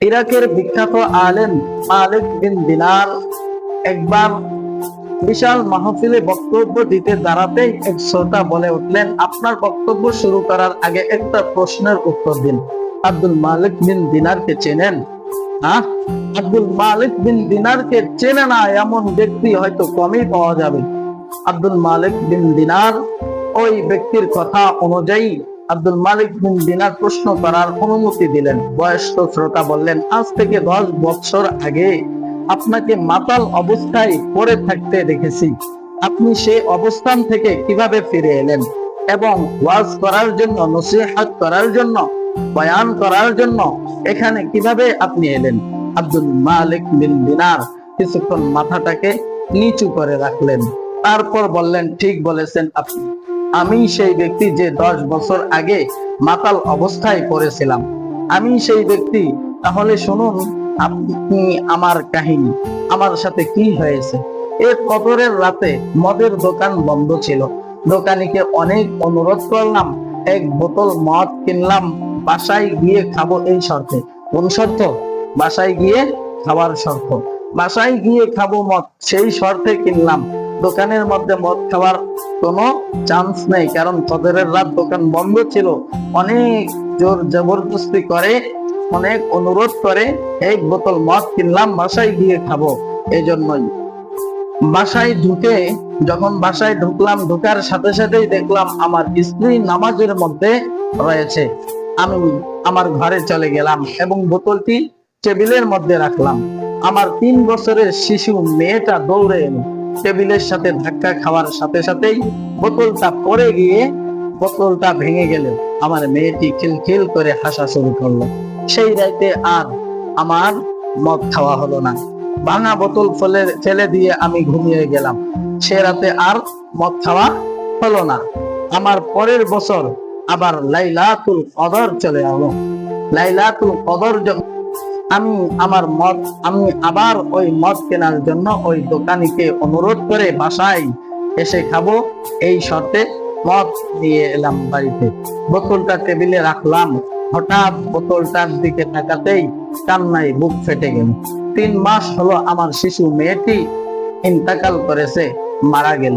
ইরাকের বিখ্যাত আলেম মালিক বিন দিনার একবার বিশাল মাহফিলে বক্তব্য দিতে দাঁড়াতেই এক শ্রোতা বলে উঠলেন, আপনার বক্তব্য শুরু করার আগে একটা প্রশ্নের উত্তর দিন। আব্দুল মালিক বিন দিনারকে চেনেন? হ্যাঁ আব্দুল মালিক বিন দিনারকে চেনে না, এমন ব্যক্তি হয়তো কমই পাওয়া যাবে। আব্দুল মালিক বিন দিনার ওই ব্যক্তির কথা অনুযায়ী আব্দুল মালিক বিন দিনার প্রশ্ন করার অনুমতি দিলেন। বয়স্ক শ্রোতা বললেন, আজ থেকে দশ বছর আগে আপনাকে মাতাল অবস্থায় পড়ে থাকতে দেখেছি। আপনি সেই অবস্থান থেকে কীভাবে ফিরে এলেন এবং ওয়াজ করার জন্য, নসিহাত করার জন্য, বয়ান করার জন্য এখানে কীভাবে আপনি এলেন? আব্দুল মালিক বিন দিনার কিছুক্ষণ মাথাটাকে নিচু করে রাখলেন। তারপর বললেন, ঠিক বলেছেন আপনি। আমি সেই ব্যক্তি যে দশ বছর আগে মাতাল অবস্থায় পড়েছিলাম। আমি সেই ব্যক্তি, তাহলে শুনুন, আপনি আমার কাহিনী? আমার সাথে কি হয়েছে? এ কদরের রাতে মদের দোকান বন্ধ ছিল। দোকানিকে অনেক অনুরোধ করলাম, এক বোতল মদ কিনলাম, বাসায় গিয়ে খাব এই শর্তে। কোন শর্ত? বাসায় গিয়ে খাবার শর্ত। বাসায় গিয়ে খাব মদ, সেই শর্তে কিনলাম। দোকানের মধ্যে মদ খাওয়ার কোনো চান্স নেই, কারণ কদরের রাত দোকান বন্ধ ছিল। অনেক জোর জবরদস্তি করে, অনেক অনুরোধ করে এক বোতল মদ কিনলাম, বাসায় গিয়ে খাব। এই জন্যই বাসায় ঢুকে, যখন বাসায় ঢুকলাম, ঢুকার সাথে সাথেই দেখলাম আমার স্ত্রী নামাজের মধ্যে রয়েছে। আমি আমার ঘরে চলে গেলাম এবং বোতলটি টেবিলের মধ্যে রাখলাম। আমার তিন বছরের শিশু মেয়েটা দৌড়ে এলো। টেবিলের সাথে ধাক্কা খাওয়ার সাথে সাথেই বোতলটা পড়ে গিয়ে বোতলটা ভেঙে গেল আমার মেয়েটি খিলখিল করে হাসা শুরু করল। সেই রাইতে আর আমার মদ খাওয়া হলো না। ভাঙা বোতল ফেলে ফেলে দিয়ে আমি ঘুমিয়ে গেলাম। সে রাতে আর মদ খাওয়া হলো না। আমার পরের বছর আবার লাইলাতুল কদর চলে এলো। লাইলাতুল কদর যখন আমি আমার মদ, আমি আবার ওই মদ কেনার জন্য ওই দোকানিকে অনুরোধ করে বাসায় এসে খাব। এই শর্তে মদ নিয়ে এলাম বাড়িতে। বোতলটা টেবিলে রাখলাম। হঠাৎ বোতলটার দিকে তাকাতেই কান্নায় বুক ফেটে গেল। তিন মাস হলো আমার শিশু মেয়েটি ইন্তাকাল করেছে, মারা গেল।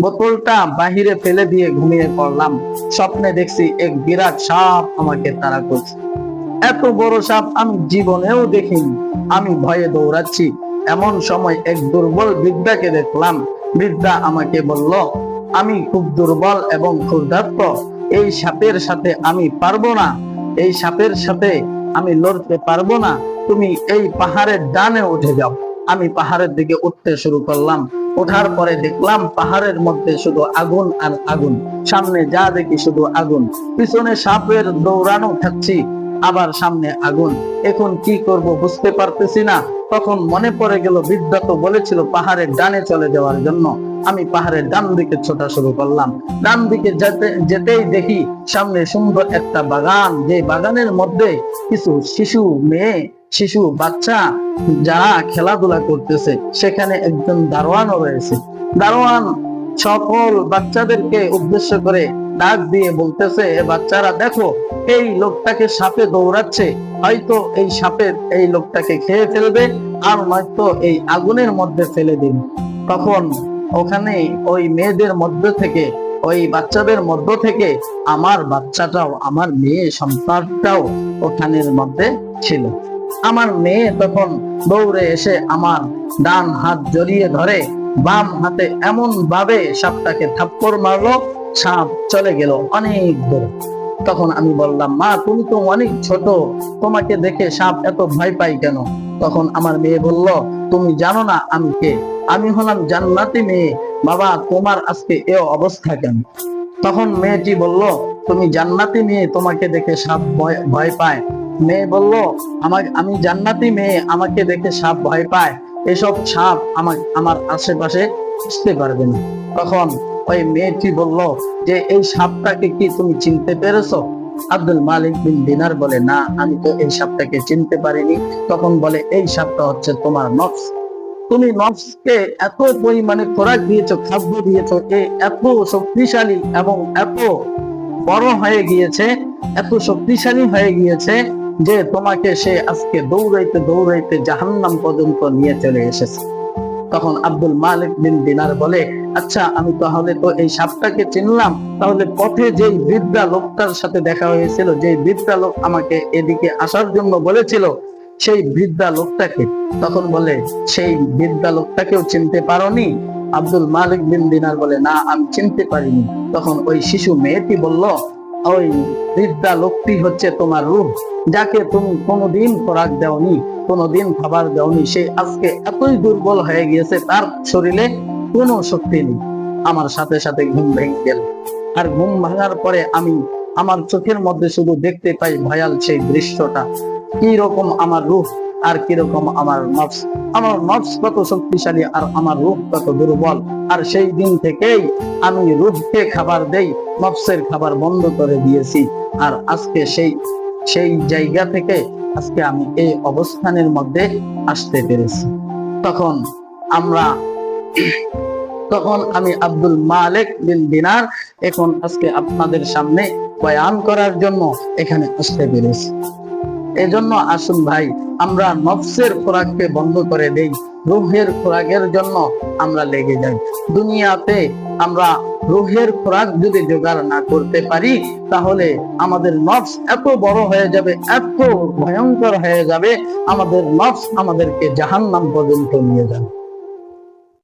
বোতলটা বাহিরে ফেলে দিয়ে ঘুমিয়ে পড়লাম। স্বপ্নে দেখছি এক বিরাট সাপ আমাকে তাড়া করছে। এত বড় সাপ আমি জীবনেও দেখিনি। আমি ভয়ে দৌড়াচ্ছি। এমন সময় এক দুর্বল বৃদ্ধাকে দেখলাম। বৃদ্ধা আমাকে বলল, আমি খুব দুর্বল এবং ক্ষুধার্ত। এই সাপের সাথে আমি পারব না। এই সাপের সাথে আমি লড়তে পারব না। তুমি এই পাহাড়ের ডানে উঠে যাও। আমি পাহাড়ের দিকে উঠতে শুরু করলাম। ওঠার পরে দেখলাম পাহাড়ের মধ্যে শুধু আগুন আর আগুন। সামনে যা দেখি শুধু আগুন। পিছনে সাপের দৌড়ানো থাকছি। আবার সামনে আগুন। এখন কি করব বুঝতে পারতেছি না। তখন মনে পড়ে গেল বিদ্যা তো বলেছিল পাহাড়ের ডানে চলে যাওয়ার জন্য। আমি পাহাড়ের ডান দিকে ছোটা শুরু করলাম। ডান দিকে যেতে, যেতেই দেখি সামনে সুন্দর একটা বাগান। যে বাগানের মধ্যে কিছু শিশু মেয়ে, শিশু বাচ্চা যারা খেলাধুলা করতেছে, সেখানে একজন দারোয়ানও রয়েছে। দারোয়ান সকল বাচ্চাদেরকে উদ্দেশ্য করে ডাক দিয়ে বলতেছে, "এ বাচ্চারা, দেখো, এই লোকটাকে সাপে দৌড়াচ্ছে। হয়তো এই সাপের এই লোকটাকে খেয়ে ফেলবে আর নয়তো এই আগুনের মধ্যে ফেলে দিন তখন ওখানে ওই মেয়েদের মধ্য থেকে, ওই বাচ্চাদের মধ্য থেকে আমার বাচ্চাটাও, আমার মেয়ে সন্তানটাও ওখানের মধ্যে ছিল। আমার মেয়ে তখন দৌড়ে এসে আমার ডান হাত জড়িয়ে ধরে বাম হাতে এমন ভাবে সাপটাকে থাপ্পড় মারলো, সাপ চলে গেল অনেক দূরে। তখন আমি বললাম, মা, তুমি তো অনেক ছোট, তোমাকে দেখে সাপ এত ভয় পাই কেন? তখন আমার মেয়ে বলল, তুমি জানো না আমি কে? আমি হলাম জান্নাতি মেয়ে। বাবা, তোমার আজকে এ অবস্থা কেন? তখন মেয়েটি বলল, তুমি জান্নাতি মেয়ে, তোমাকে দেখে সাপ ভয় পায়। মেয়ে বলল আমার আমি জান্নাতি মেয়ে, আমাকে দেখে সাপ ভয় পায়। এসব সাপ আমার আমার আশেপাশে আসতে পারবে না। তখন ওই মেয়েটি বলল, যে এই সাপটাকে কি তুমি চিনতে পেরেছ? আব্দুল মালিক বিন দিনার বলে, না, আমি তো এই সাপটাকে চিনতে পারিনি। তখন বলে, এই সাপটা হচ্ছে তোমার নফস। তুমি নফসকে এত পরিমাণে খোরাক দিয়েছ, খাদ্য দিয়েছ, এ এত শক্তিশালী এবং এত বড় হয়ে গিয়েছে, এত শক্তিশালী হয়ে গিয়েছে যে তোমাকে সে আজকে দৌড়াইতে দৌড়াইতে জাহান্নাম পর্যন্ত নিয়ে চলে এসেছে। তখন আব্দুল মালিক বিন দিনার বলে আচ্ছা আমি তাহলে তো এই সাপটাকে চিনলাম। তাহলে পথে যেই বৃদ্ধা লোকটার সাথে দেখা হয়েছিল যে বৃদ্ধা লোক আমাকে এদিকে আসার জন্য বলেছিল, সেই বৃদ্ধা লোকটাকে। তখন বলে, সেই বৃদ্ধা লোকটাকেও চিনতে পারোনি? আব্দুল মালিক বিন দিনার বলে, না, আমি চিনতে পারিনি। তখন ওই শিশু মেয়েটি বলল ওই বৃদ্ধা লোকটি হচ্ছে তোমার রূপ, যাকে তুমি কোনোদিন খোরাক দেওনি, কোনোদিন খাবার দেওনি। সে আজকে এতই দুর্বল হয়ে গিয়েছে, তার শরীরে কোনো শক্তি নেই। আমার সাথে সাথে ঘুম ভেঙে গেল। আর ঘুম ভাঙার পরে আমি আমার চোখের মধ্যে শুধু দেখতে পাই ভয়াল সেই দৃশ্যটা। কি রকম আমার রূপ আর কীরকম আমার নফস। আমার নফস কত শক্তিশালী আর আমার রূপ কত দুর্বল। আর সেই দিন থেকেই আমি রূপকে খাবার দেই নফসের খাবার বন্ধ করে দিয়েছি। আর আজকে সেই সেই জায়গা থেকে আজকে আমি এই অবস্থানের মধ্যে আসতে পেরেছি। তখন আমরা, তখন আমি আব্দুল মালিক বিন দিনার এখন আজকে আপনাদের সামনে বয়ান করার জন্য এখানে আসতে পেরেছি। এজন্য আসুন ভাই, আমরা নফসের খোরাককে বন্ধ করে দেই, রুহের খোরাকের জন্য আমরা লেগে যাই। দুনিয়াতে আমরা রুহের খোরাক যদি জোগাড় না করতে পারি, তাহলে আমাদের নফস এত বড় হয়ে যাবে, এত ভয়ঙ্কর হয়ে যাবে, আমাদের নফস আমাদেরকে জাহান্নাম পর্যন্ত নিয়ে যাবে।